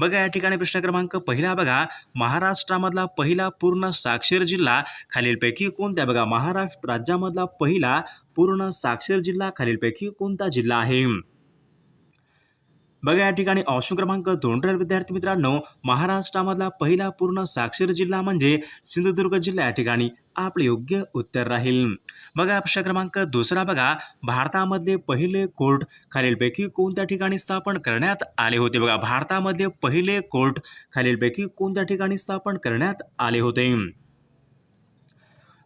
बघा या ठिकाणी प्रश्न क्रमांक पहिला बघा. महाराष्ट्रामधला पहिला पूर्ण साक्षर जिल्हा खालीलपैकी कोणत्या बघा महाराष्ट्र राज्यामधला पहिला पूर्ण साक्षर जिल्हा खालीलपैकी कोणता जिल्हा आहे? बघा या ठिकाणी ऑप्शन क्रमांक दोन राहील विद्यार्थी मित्रांनो महाराष्ट्रामधला पहिला पूर्ण साक्षर जिल्हा म्हणजे सिंधुदुर्ग जिल्हा या ठिकाणी. आपले योग्य उत्तर राहील. बघा प्रश्न क्रमांक दुसरा बघा. भारतामधले पहिले कोर्ट खालीलपैकी कोणत्या ठिकाणी स्थापन करण्यात आले होते? बघा भारतामधले पहिले कोर्ट खालीलपैकी कोणत्या ठिकाणी स्थापन करण्यात आले होते?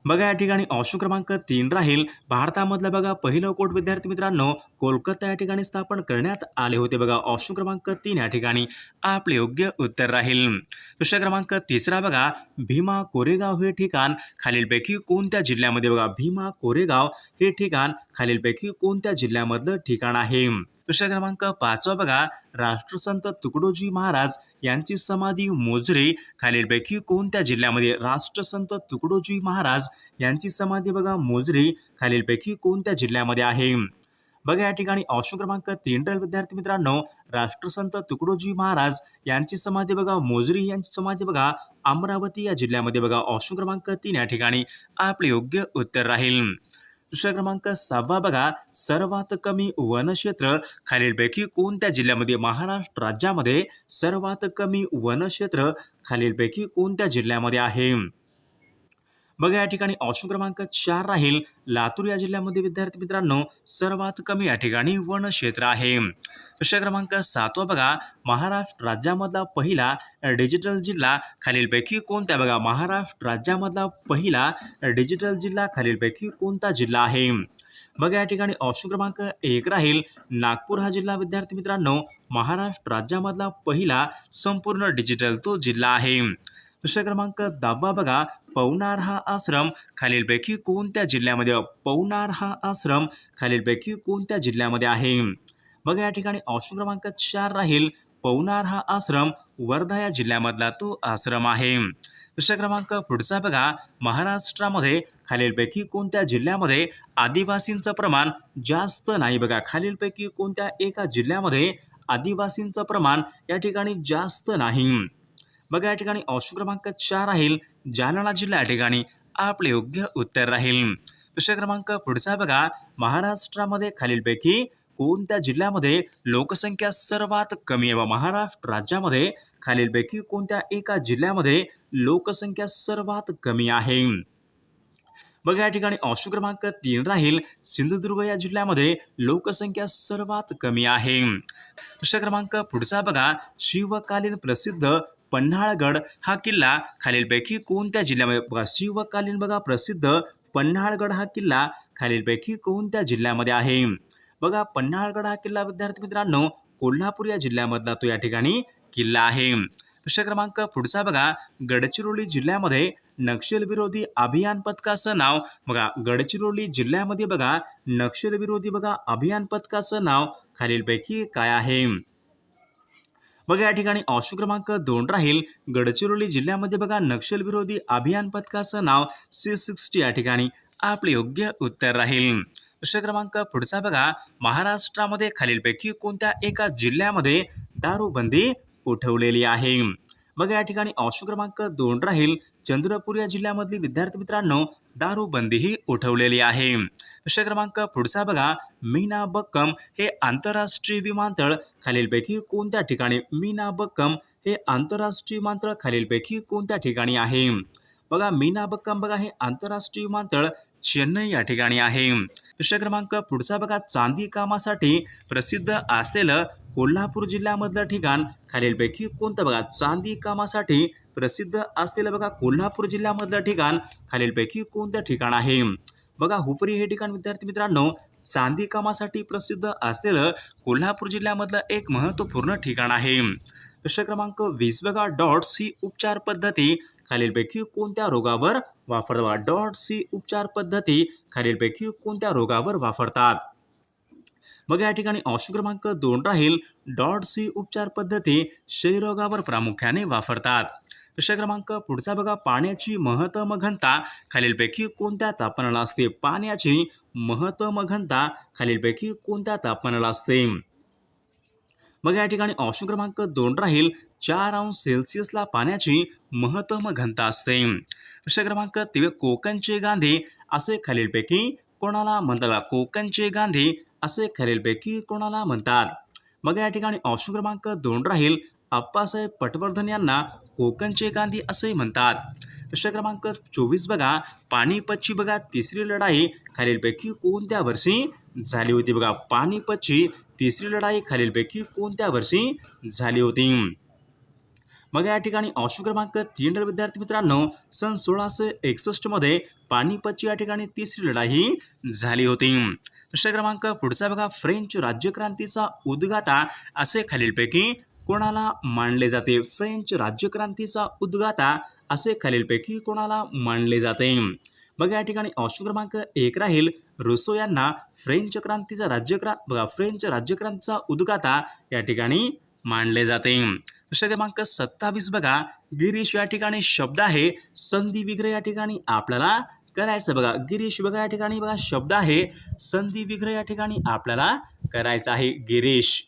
बघा या ठिकाणी ऑप्शन क्रमांक तीन राहील. भारतामधलं बघा पहिलं कोट विद्यार्थी मित्रांनो कोलकाता या ठिकाणी स्थापन करण्यात आले होते बघा. ऑप्शन क्रमांक तीन या ठिकाणी आपले योग्य उत्तर राहील. प्रश्न क्रमांक तिसरा बघा भीमा कोरेगाव हे ठिकाण खालीलपैकी कोणत्या जिल्ह्यामध्ये बघा? भीमा कोरेगाव हे ठिकाण खालीलपैकी कोणत्या जिल्ह्यामधलं ठिकाण आहे? प्रश्न क्रमांक पाचवा बघा. राष्ट्रसंत तुकडोजी महाराज यांची समाधी मोजरे खालीलपैकी कोणत्या जिल्ह्यामध्ये? राष्ट्रसंत तुकडोजी महाराज यांची समाधी बघा मोजरे खालीलपैकी कोणत्या जिल्ह्यामध्ये आहे? बघा या ठिकाणी ऑप्शन क्रमांक तीन राहील विद्यार्थी मित्रांनो राष्ट्रसंत तुकडोजी महाराज यांची समाधी बघा मोजरी यांची समाधी बघा अमरावती या जिल्ह्यामध्ये बघा ऑप्शन क्रमांक तीन या ठिकाणी. आपले योग्य उत्तर राहील. दुसरा क्रमांक सहावा बघा. सर्वात कमी वनक्षेत्र. खालीलपैकी कोणत्या जिल्ह्यामध्ये? महाराष्ट्र राज्यामध्ये सर्वात कमी वनक्षेत्र खालीलपैकी कोणत्या जिल्ह्यामध्ये आहे? बघा या ठिकाणी ऑप्शन क्रमांक चार राहील. लातूर या जिल्ह्यामध्ये विद्यार्थी मित्रांनो सर्वात कमी या ठिकाणी वनक्षेत्र आहे. प्रश्न क्रमांक सातवा बघा महाराष्ट्र राज्यामधला पहिला डिजिटल जिल्हा खालीलपैकी कोणत्या बघा महाराष्ट्र राज्यामधला पहिला डिजिटल जिल्हा खालीलपैकी कोणता जिल्हा आहे? बघा या ठिकाणी ऑप्शन क्रमांक एक राहील. नागपूर हा जिल्हा विद्यार्थी मित्रांनो महाराष्ट्र राज्यामधला पहिला संपूर्ण डिजिटल तो जिल्हा आहे. दुसरा क्रमांक दहावा बघा पवनार हा आश्रम. खालीलपैकी कोणत्या जिल्ह्यामध्ये? पवनार हा आश्रम. खालीलपैकी कोणत्या जिल्ह्यामध्ये आहे? बघा या ठिकाणी ऑप्शन क्रमांक चार राहील. पवनार हा आश्रम. वर्धा या जिल्ह्यामधला तो आश्रम आहे. दुसरा क्रमांक पुढचा बघा. महाराष्ट्रामध्ये खालीलपैकी कोणत्या जिल्ह्यामध्ये आदिवासींचं प्रमाण जास्त नाही बघा? खालीलपैकी कोणत्या एका जिल्ह्यामध्ये आदिवासींचं प्रमाण या ठिकाणी जास्त नाही? बघा या ठिकाणी ऑप्शन क्रमांक चार राहील जालना जिल्हा या ठिकाणी आपले योग्य उत्तर राहील. दुसरा क्रमांक पुढचा बघा महाराष्ट्रामध्ये खालीलपैकी कोणत्या जिल्ह्यामध्ये लोकसंख्या सर्वात कमी आहे? व महाराष्ट्र राज्यामध्ये खालीलपैकी कोणत्या एका जिल्ह्यामध्ये लोकसंख्या सर्वात कमी आहे? बघा या ठिकाणी ऑप्शन क्रमांक तीन राहील सिंधुदुर्ग या जिल्ह्यामध्ये लोकसंख्या सर्वात कमी आहे. दुसरा क्रमांक पुढचा बघा शिवकालीन प्रसिद्ध पन्हाळगड हा किल्ला खालीलपैकी कोणत्या जिल्ह्यामध्ये? बघा शिवकालीन बघा प्रसिद्ध पन्हाळगड हा किल्ला खालीलपैकी कोणत्या जिल्ह्यामध्ये आहे? बघा पन्हाळगड हा किल्ला विद्यार्थी मित्रांनो कोल्हापूर या जिल्ह्यामधला तो या ठिकाणी किल्ला आहे. प्रश्न क्रमांक पुढचा बघा गडचिरोली जिल्ह्यामध्ये नक्षलविरोधी अभियान पथकाचं नाव बघा गडचिरोली जिल्ह्यामध्ये बघा नक्षलविरोधी बघा अभियान पथकाचं नाव खालीलपैकी काय आहे? बघा या ठिकाणी ऑप्शन क्रमांक दोन राहील. गडचिरोली जिल्ह्यामध्ये बघा नक्षलविरोधी अभियान पथकाचं नाव सी सिक्स्टी या ठिकाणी आपले योग्य उत्तर राहील. प्रश्न क्रमांक पुढचा बघा महाराष्ट्रामध्ये खालीलपैकी कोणत्या एका जिल्ह्यामध्ये दारूबंदी उठवलेली आहे? बघा या ठिकाणी ऑप्शन क्रमांक दोन राहील. चंद्रपूर या जिल्ह्यामधली विद्यार्थी मित्रांनो दारूबंदीही उठवलेली आहे. दुसरा क्रमांक पुढचा बघा. मीना बक्कम हे आंतरराष्ट्रीय विमानतळ खालीलपैकी कोणत्या ठिकाणी? मीना बक्कम हे आंतरराष्ट्रीय विमानतळ खालीलपैकी कोणत्या ठिकाणी आहे? बघा मीना बक्कम बघा हे आंतरराष्ट्रीय विमानतळ चेन्नई या ठिकाणी आहे. दुसरा क्रमांक पुढचा बघा. चांदी कामासाठी प्रसिद्ध असलेलं कोल्हापूर जिल्ह्यामधलं ठिकाण खालीलपैकी कोणतं बघा? चांदी कामासाठी प्रसिद्ध असलेलं बघा कोल्हापूर जिल्ह्यामधलं ठिकाण खालीलपैकी कोणतं ठिकाण आहे? बघा हुपरी हे ठिकाण विद्यार्थी मित्रांनो चांदी कामासाठी प्रसिद्ध असलेलं कोल्हापूर जिल्ह्यामधलं एक महत्त्वपूर्ण ठिकाण आहे. प्रश्न क्रमांक वीस बघा. डॉट्स ही उपचार पद्धती खालीलपैकी कोणत्या रोगावर वापरतात? डॉट्स ही उपचार पद्धती खालीलपैकी कोणत्या रोगावर वापरतात? मग या ठिकाणी ऑप्शन क्रमांक दोन राहील. डॉट्स ही उपचार पद्धती क्षयरोगावर प्रामुख्याने वापरतात. प्रश्न क्रमांक पुढचा बघा पाण्याची महत्तम घनता. खालीलपैकी कोणत्या तापमानाला असते? पाण्याची महत्तम घनता खालीलपैकी कोणत्या तापमानाला असते? मग या ठिकाणी ऑप्शन क्रमांक दोन राहील. चार अंश सेल्सिअसला पाण्याची महत्तम घनता असते. प्रश्न क्रमांक तिवे कोकणचे गांधी. असे खालीलपैकी कोणाला म्हणतात? कोकणचे गांधी. असे खालीलपैकी कोणाला म्हणतात? मग या ठिकाणी ऑप्शन क्रमांक दोन राहील. अप्पासाहेब पटवर्धन यांना कोकणचे गांधी असे म्हणतात. प्रश्न क्रमांक चोवीस बघा. पानिपतची बघा तिसरी लढाई खालीलपैकी कोणत्या वर्षी झाली होती? बघा पानिपतची तिसरी लढाई खालीलपैकी कोणत्या वर्षी झाली होती? मग या ठिकाणी ऑप्शन क्रमांक तीन विद्यार्थी मित्रांनो सन सोळाशे एकसष्टमध्ये पानिपतची या ठिकाणी तिसरी लढाई झाली होती. प्रश्न क्रमांक पुढचा बघा फ्रेंच राज्यक्रांतीचा उद्गाता असे खालीलपैकी कोणाला मानले जाते? फ्रेंच राज्यक्रांतीचा उद्गाता असे खालीलपैकी कोणाला मानले जाते? बघा या ठिकाणी ऑप्शन क्रमांक एक राहील. रुसो यांना फ्रेंच क्रांतीचा राज्यक्रा बघा फ्रेंच राज्यक्रांतीचा उद्गाता या ठिकाणी मानले जाते. प्रश्न क्रमांक सत्तावीस बघा. गिरीश या ठिकाणी शब्द आहे. संधी विग्रह या ठिकाणी आपल्याला करायचं बघा. गिरीश बघा या ठिकाणी बघा शब्द आहे. संधी विग्रह या ठिकाणी आपल्याला करायचं आहे. गिरीश.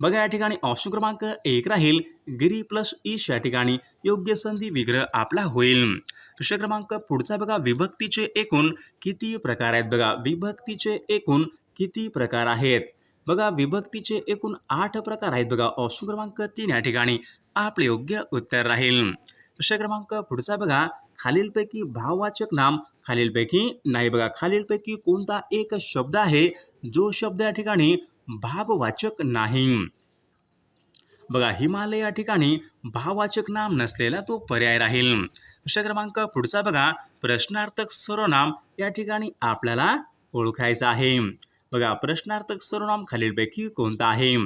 बघा या ठिकाणी ऑप्शन क्रमांक एक राहील. गिरी प्लस ईश या ठिकाणी योग्य संधी विग्रह आपला होईल. प्रश्न क्रमांक पुढचा बघा. विभक्तीचे एकूण किती प्रकार आहेत बघा. विभक्तीचे एकूण किती प्रकार आहेत? बघा विभक्तीचे एकूण आठ प्रकार आहेत बघा. ऑप्शन क्रमांक तीन या ठिकाणी आपले योग्य उत्तर राहील. प्रश्न क्रमांक पुढचा बघा. खालीलपैकी भाववाचक नाम खालीलपैकी नाही बघा. खालीलपैकी कोणता एक शब्द आहे? जो शब्द या ठिकाणी भाववाचक नाही. बघा हिमालय या ठिकाणी भाववाचक नाम नसलेला तो पर्याय राहील. प्रश्न क्रमांक पुढचा बघा. प्रश्नार्थक सर्वनाम या ठिकाणी आपल्याला ओळखायचं आहे. बघा प्रश्नार्थक सर्वनाम खालीलपैकी कोणता आहे?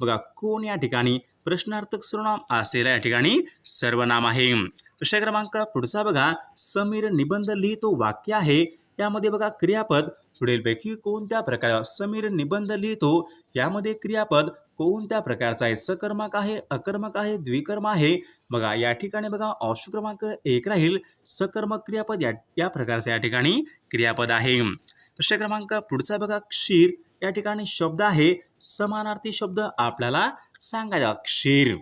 बघा कोण या ठिकाणी प्रश्नार्थक सर्वनाम असलेल्या या ठिकाणी सर्वनाम आहे? प्रश्न क्रमांक पुढचा बघा समीर निबंध लिहितो वाक्य आहे. यामध्ये बघा क्रियापद पुढीलपैकी कोणत्या प्रकार समीर निबंध लिहितो? यामध्ये क्रियापद कोणत्या प्रकारचा आहे? सकर्मक आहे अकर्मक आहे द्विकर्म आहे? बघा या ठिकाणी बघा ऑप्शन क्रमांक एक राहील. सकर्मक क्रियापद या या प्रकारचं या ठिकाणी क्रियापद आहे. प्रश्न क्रमांक पुढचा बघा क्षीर. या ठिकाणी शब्द आहे. समानार्थी शब्द आपल्याला सांगायचा. क्षीर.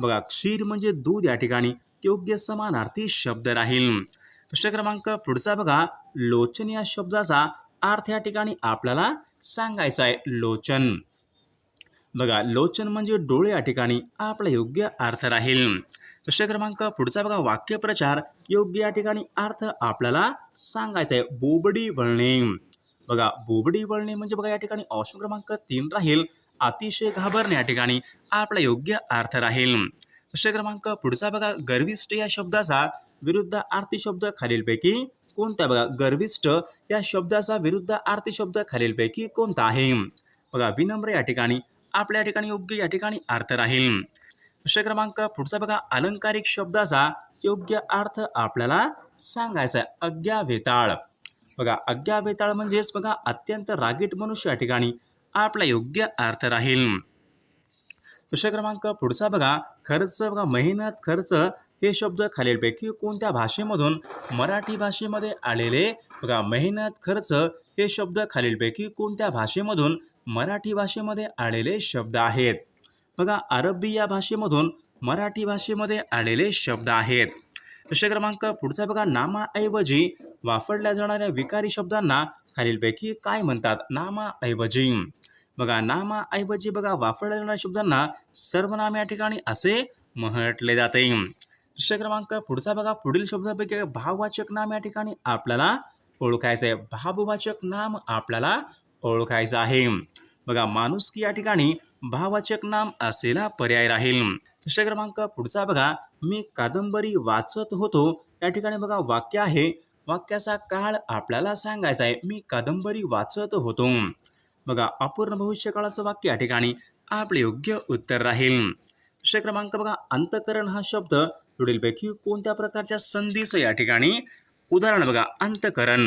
बघा क्षीर म्हणजे दूध या ठिकाणी. योग्य समानार्थी शब्द राहील. प्रश्न क्रमांक पुढचा बघा लोचन या शब्दाचा अर्थ या ठिकाणी आपल्याला सांगायचा आहे. लोचन. बघा लोचन म्हणजे डोळे या ठिकाणी आपला योग्य अर्थ राहील. प्रश्न क्रमांक पुढचा बघा वाक्यप्रचार योग्य या ठिकाणी अर्थ आपल्याला सांगायचा आहे. बोबडी वळणे. बघा बोबडी वळणे म्हणजे बघा या ठिकाणी ऑप्शन क्रमांक तीन राहील. अतिशय घाबरणे या ठिकाणी आपला योग्य अर्थ राहील. प्रश्न क्रमांक पुढचा बघा गर्विष्ट या शब्दाचा विरुद्ध आरती शब्द खालीलपैकी कोणता बघा गर्विष्ट या शब्दाचा विरुद्ध आरती शब्द खालीलपैकी कोणता आहे? बघा विनम्र या ठिकाणी आपल्या ठिकाणी योग्य या ठिकाणी अर्थ राहील. प्रश्न क्रमांक पुढचा बघा. अलंकारिक शब्दाचा योग्य अर्थ आपल्याला सांगायचा आहे अज्ञावेताळ. बघा अज्ञावेताळ म्हणजेच बघा अत्यंत रागीट मनुष्य या ठिकाणी आपला योग्य अर्थ राहील. प्रश्न क्रमांक पुढचा बघा. खर्च बघा मेहनत खर्च हे शब्द खालीलपैकी कोणत्या भाषेमधून मराठी भाषेमध्ये आलेले? बघा मेहनत खर्च हे शब्द खालीलपैकी कोणत्या भाषेमधून मराठी भाषेमध्ये आलेले शब्द आहेत. बघा अरबी या भाषेमधून मराठी भाषेमध्ये आलेले शब्द आहेत. प्रश्न क्रमांक पुढचा बघा नामाऐवजी वापरल्या जाणाऱ्या विकारी शब्दांना खालीलपैकी काय म्हणतात? नामाऐवजी. बघा नामाऐवजी बघा वापरल्या जाणाऱ्या शब्दांना सर्वनाम या ठिकाणी असे म्हटले जाते. प्रश्न क्रमांक पुढचा बघा पुढील शब्दापैकी भाववाचक नाम या ठिकाणी आपल्याला ओळखायचं आहे भाववाचक नाम आपल्याला ओळखायचं आहे. बघा माणुसकी या ठिकाणी भाववाचक नाम असलेला पर्याय राहील. दुसऱ्या क्रमांक पुढचा बघा मी कादंबरी वाचत होतो. या ठिकाणी बघा वाक्य आहे. वाक्याचा काळ आपल्याला सांगायचा आहे. मी कादंबरी वाचत होतो. बघा अपूर्ण भविष्यकाळाचं वाक्य या ठिकाणी आपले योग्य उत्तर राहील. दुसऱ्या क्रमांक बघा अंतकरण हा शब्द पुढीलपैकी कोणत्या प्रकारच्या संधीचं या ठिकाणी? उदाहरण बघा अंतकरण.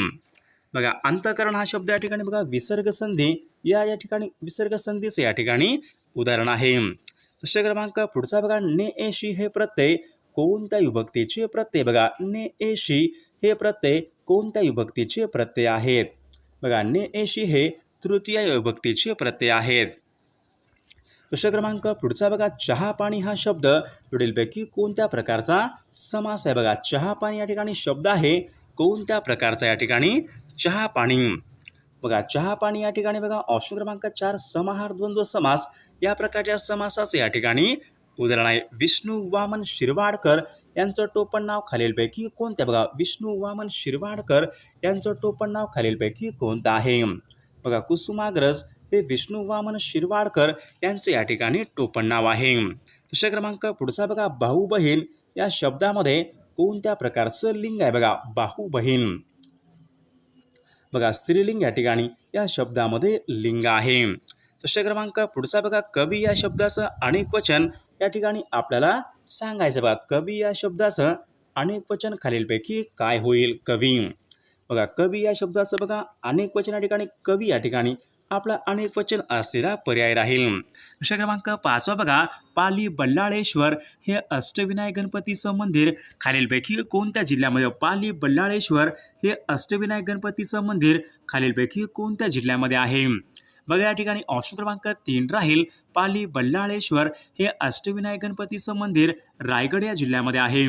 बघा अंतकरण हा शब्द या ठिकाणी बघा विसर्गसंधी या या ठिकाणी विसर्गसंधीचं या ठिकाणी उदाहरण आहे. प्रश्न क्रमांक पुढचा बघा ने एशी हे प्रत्यय कोणत्या विभक्तीचे प्रत्यय? बघा ने एशी हे प्रत्यय कोणत्या विभक्तीचे प्रत्यय आहेत? बघा ने एशी हे तृतीय विभक्तीचे प्रत्यय आहेत. प्रश्न क्रमांक पुढचा बघा चहा पाणी हा शब्द पुढीलपैकी कोणत्या प्रकारचा समास आहे? बघा चहा पाणी या ठिकाणी शब्द आहे. कोणत्या प्रकारचा या ठिकाणी चहा पाणी. बघा चहा पाणी या ठिकाणी बघा ऑप्शन क्रमांक चार समाहार द्वंद्व समास. या प्रकारच्या समासाचं या ठिकाणी उदाहरण आहे. विष्णू वामन शिरवाडकर यांचं टोपण नाव खालीलपैकी कोणत्या बघा विष्णू वामन शिरवाडकर यांचं टोपण नाव खालीलपैकी कोणतं आहे? बघा कुसुमाग्रज हे विष्णू वामन शिरवाडकर यांचं या ठिकाणी टोपण नाव आहे. दुसरा क्रमांक पुढचा बघा भाऊ बहीण. या शब्दामध्ये कोणत्या प्रकारचं लिंग आहे? बघा भाऊ बहीण. बघा स्त्रीलिंग या ठिकाणी या शब्दामध्ये लिंग आहे. प्रश्न क्रमांक पुढचा बघा कवी या शब्दाचं अनेक वचन या ठिकाणी आपल्याला सांगायचं बघा. कवी या शब्दाचं अनेक वचन खालीलपैकी काय होईल? कवी. बघा कवी या शब्दाचं बघा अनेक वचन या ठिकाणी कवी या ठिकाणी आपला अनेक वचन असलेला पर्याय राहील. प्रश्न क्रमांक पाचवा बघा पाली बल्लाळेश्वर हे अष्टविनायक गणपतीचं मंदिर. खालीलपैकी कोणत्या जिल्ह्यामध्ये? पाली बल्लाळेश्वर हे अष्टविनायक गणपतीचं मंदिर. खालीलपैकी कोणत्या जिल्ह्यामध्ये आहे? बघा या ठिकाणी ऑप्शन क्रमांक तीन राहील. पाली बल्लाळेश्वर हे अष्टविनायक गणपतीचं मंदिर रायगड या जिल्ह्यामध्ये आहे.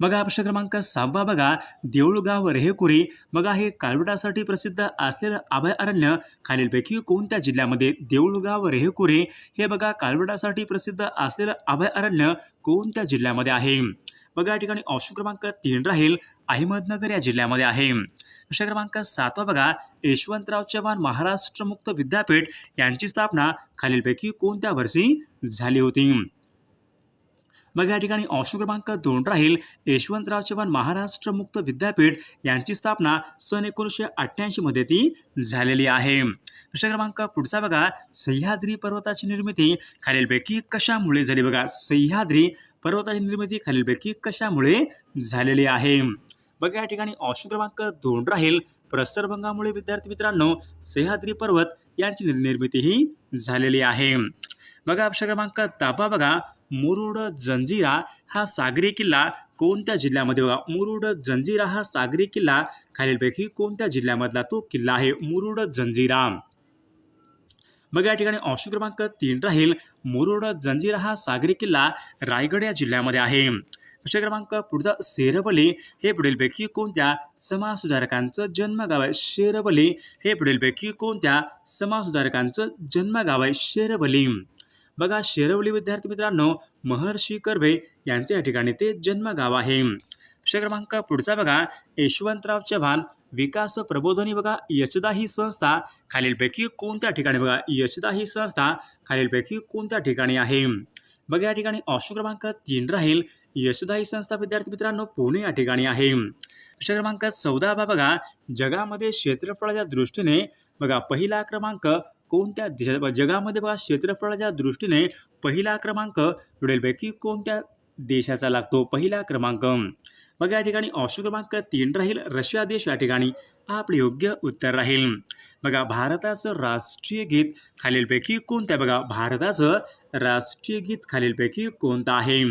बघा प्रश्न क्रमांक सहावा बघा. देऊळगाव रेहेकुरी बघा हे काळवटासाठी प्रसिद्ध असलेलं अभयारण्य खालीलपैकी कोणत्या जिल्ह्यामध्ये देऊळगाव रेहेकुरी हे बघा काळवटासाठी प्रसिद्ध असलेलं अभयारण्य कोणत्या जिल्ह्यामध्ये आहे? बघा या ठिकाणी ऑप्शन क्रमांक तीन राहील अहमदनगर या जिल्ह्यामध्ये आहे. प्रश्न क्रमांक सातवा बघा. यशवंतराव चव्हाण महाराष्ट्र मुक्त विद्यापीठ यांची स्थापना खालीलपैकी कोणत्या वर्षी झाली होती? मग या ठिकाणी ऑप्शन क्रमांक दोन राहील. यशवंतराव चव्हाण महाराष्ट्र मुक्त विद्यापीठ यांची स्थापना सन एकोणीसशे अठ्ठ्याऐंशीमध्ये ती झालेली आहे. प्रश्न क्रमांक पुढचा बघा. सह्याद्री पर्वताची निर्मिती खालीलपैकी कशामुळे झाली? बघा सह्याद्री पर्वताची निर्मिती खालीलपैकी कशामुळे झालेली आहे? बघा या ठिकाणी ऑप्शन क्रमांक दोन राहील. प्रस्तरभंगामुळे विद्यार्थी मित्रांनो सह्याद्री पर्वत यांची निर्मितीही झालेली आहे. बघा प्रश्न क्रमांक तापा बघा. मुरुड जंजिरा हा सागरी किल्ला कोणत्या जिल्ह्यामध्ये बघा मुरुड जंजिरा हा सागरी किल्ला खालीलपैकी कोणत्या जिल्ह्यामधला तो किल्ला आहे? मुरुड जंजिरा. बघा या ठिकाणी ऑप्शन क्रमांक तीन राहील. मुरुड जंजिरा हा सागरी किल्ला रायगड या जिल्ह्यामध्ये आहे. प्रश्न क्रमांक पुढचा शेरवली हे पुढीलपैकी कोणत्या समाजसुधारकांचं जन्मगाव आहे? शेरवली हे पुढीलपैकी कोणत्या समाजसुधारकांचं जन्मगाव आहे? शेरवली. बघा शेरवली विद्यार्थी मित्रांनो महर्षी कर्वे यांचे या ठिकाणी ते जन्मगाव आहे. प्रश्न क्रमांक पुढचा बघा यशवंतराव चव्हाण विकास प्रबोधनी बघा यशदा ही संस्था खालीलपैकी कोणत्या ठिकाणी बघा यशदा ही संस्था खालीलपैकी कोणत्या ठिकाणी आहे? बघा या ठिकाणी ऑप्शन क्रमांक तीन राहील यशदा ही संस्था विद्यार्थी मित्रांनो पुणे या ठिकाणी आहे. प्रश्न क्रमांक चौदा बघा जगामध्ये क्षेत्रफळाच्या दृष्टीने बघा पहिला क्रमांक कोणत्या देशाचा जगामध्ये बघा क्षेत्रफळाच्या दृष्टीने पहिला क्रमांक पुढीलपैकी कोणत्या देशाचा लागतो? पहिला क्रमांक. बघा या ठिकाणी ऑप्शन क्रमांक तीन राहील. रशिया देश या ठिकाणी आपले योग्य उत्तर राहील. बघा भारताचं राष्ट्रीय गीत खालीलपैकी कोणतं आहे? बघा भारताचं राष्ट्रीय गीत खालीलपैकी कोणतं आहे?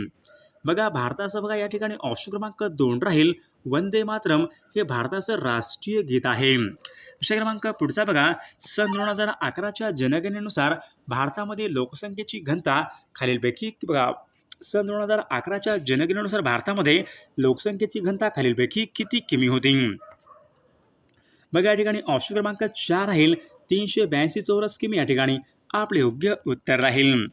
बघा भारताचं बघा या ठिकाणी ऑप्शन क्रमांक दोन राहील. वंदे मातरम हे भारताचं राष्ट्रीय गीत आहे. विषय क्रमांक पुढचा बघा. सन दोन हजार अकराच्या जनगणनेनुसार भारतामध्ये लोकसंख्येची घनता खालीलपैकी बघा. सन दोन हजार अकराच्या जनगणनेनुसार भारतामध्ये लोकसंख्येची घनता खालीलपैकी किती किमी होती? बघा या ठिकाणी ऑप्शन क्रमांक चार राहील. तीनशे ब्याऐंशी चौरस किमी या ठिकाणी आपले योग्य उत्तर राहील.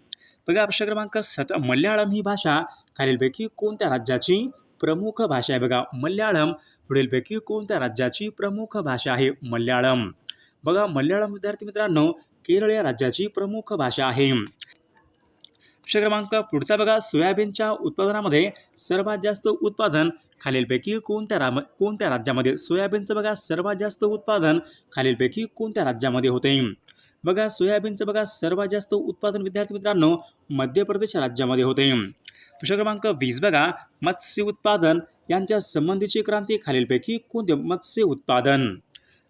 बघा प्रश्न क्रमांक सत. मल्याळम ही भाषा खालीलपैकी कोणत्या राज्याची प्रमुख भाषा आहे. बघा मल्याळम पुढीलपैकी कोणत्या राज्याची प्रमुख भाषा आहे? मल्याळम. बघा मल्याळम विद्यार्थी मित्रांनो केरळ या राज्याची प्रमुख भाषा आहे. प्रश्न क्रमांक पुढचा बघा सोयाबीनच्या उत्पादनामध्ये सर्वात जास्त उत्पादन खालीलपैकी कोणत्या राम कोणत्या राज्यामध्ये? सोयाबीनचं बघा सर्वात जास्त उत्पादन खालीलपैकी कोणत्या राज्यामध्ये होते? बघा सोयाबीनचं बघा सर्वात जास्त उत्पादन विद्यार्थी मित्रांनो मध्य प्रदेश राज्यामध्ये होते. प्रश्न क्रमांक वीस बघा मत्स्य उत्पादन. यांच्या संबंधीची क्रांती खालीलपैकी कोणते? मत्स्य उत्पादन.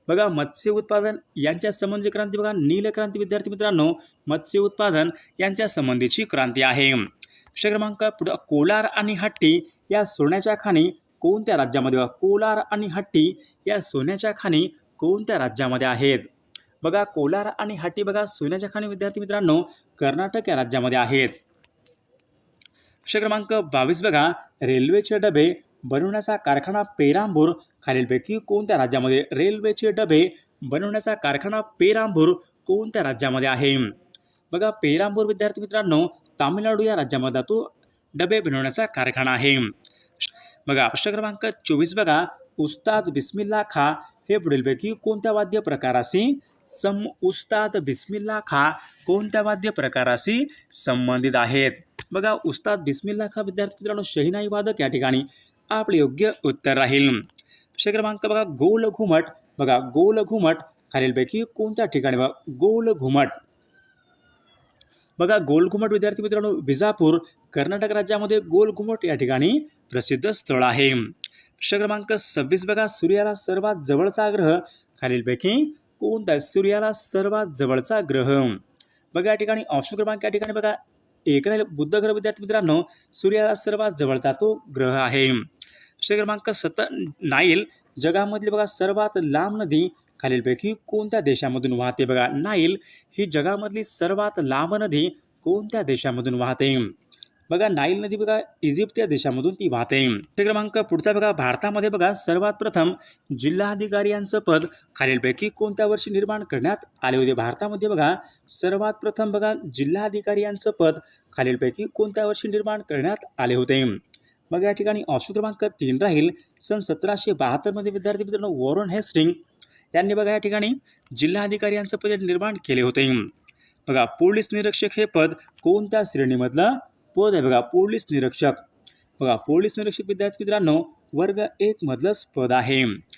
बघा मत्स्य उत्पादन यांच्या संबंधी क्रांती बघा. नीलक्रांती विद्यार्थी मित्रांनो मत्स्य उत्पादन यांच्या संबंधीची क्रांती आहे. प्रश्न क्रमांक पुढं कोलार आणि हट्टी या सोन्याच्या खाणी कोणत्या राज्यामध्ये? बघा कोलार आणि हट्टी या सोन्याच्या खाणी कोणत्या राज्यामध्ये आहेत? बघा कोलार आणि हट्टी बघा सोन्याच्या खाणी विद्यार्थी मित्रांनो कर्नाटक या राज्यामध्ये आहेत. प्रश्न क्रमांक बावीस बघा. रेल्वेचे डबे बनवण्याचा कारखाना पेरांबूर खालीलपैकी कोणत्या राज्यामध्ये रेल्वेचे डबे बनवण्याचा कारखाना पेरांबूर कोणत्या राज्यामध्ये आहे? बघा पेरांबूर विद्यार्थी मित्रांनो तामिळनाडू या राज्यामध्ये तो डबे बनवण्याचा कारखाना आहे. बघा प्रश्न क्रमांक चोवीस बघा. उस्ताद बिस्मिल्ला खा हे पुढीलपैकी कोणत्या वाद्य प्रकाराशी सम उस्ताद बिस्मिल्ला खा कोणत्या वाद्य प्रकाराशी संबंधित आहेत? बघा उस्ताद बिस्मिल्ला खा विद्यार्थी मित्रांनो शहीनाई वादक या ठिकाणी आपले योग्य उत्तर राहील. प्रश्न क्रमांक बघा गोल घुमट. बघा गोल घुमट. खालीलपैकी कोणत्या ठिकाणी बघा गोल घुमट? बघा गोल घुमट विद्यार्थी मित्रांनो विजापूर कर्नाटक राज्यामध्ये गोल घुमट या ठिकाणी प्रसिद्ध स्थळ आहे. प्रश्न क्रमांक सव्वीस बघा सूर्याला सर्वात जवळचा ग्रह. खालीलपैकी कोणता सूर्याला सर्वात जवळचा ग्रह. बघा या ठिकाणी ऑप्शन क्रमांक या ठिकाणी बघा एक राहील बुद्ध ग्रह विद्यार्थी मित्रांनो सूर्याला सर्वात जवळचा तो ग्रह आहे. प्रश्न क्रमांक सत नाईल जगामधली बघा सर्वात लांब नदी खालीलपैकी कोणत्या देशामधून वाहते बघा? नाईल ही जगामधली सर्वात लांब नदी कोणत्या देशामधून वाहते? बघा नाईल नदी बघा इजिप्त या देशामधून ती वाहते. ते क्रमांक पुढचा बघा भारतामध्ये बघा सर्वात प्रथम जिल्हाधिकारी यांचं पद खालीलपैकी कोणत्या वर्षी निर्माण करण्यात आले होते? भारतामध्ये बघा सर्वात प्रथम बघा जिल्हाधिकारी यांचं पद खालीलपैकी कोणत्या वर्षी निर्माण करण्यात आले होते? मग या ठिकाणी ऑप्शन क्रमांक तीन राहील. सन सतराशे बहात्तरमध्ये विद्यार्थी मित्रांनो वॉरन हेस्टिंग यांनी बघा या ठिकाणी जिल्हाधिकारी यांचं पद निर्माण केले होते. बघा पोलीस निरीक्षक हे पद कोणत्या श्रेणीमधलं पद आहे बघा पोलीस निरीक्षक. बघा पोलीस निरीक्षक विद्यार्थी मित्रांनो वर्ग एकमधलंच पद आहे.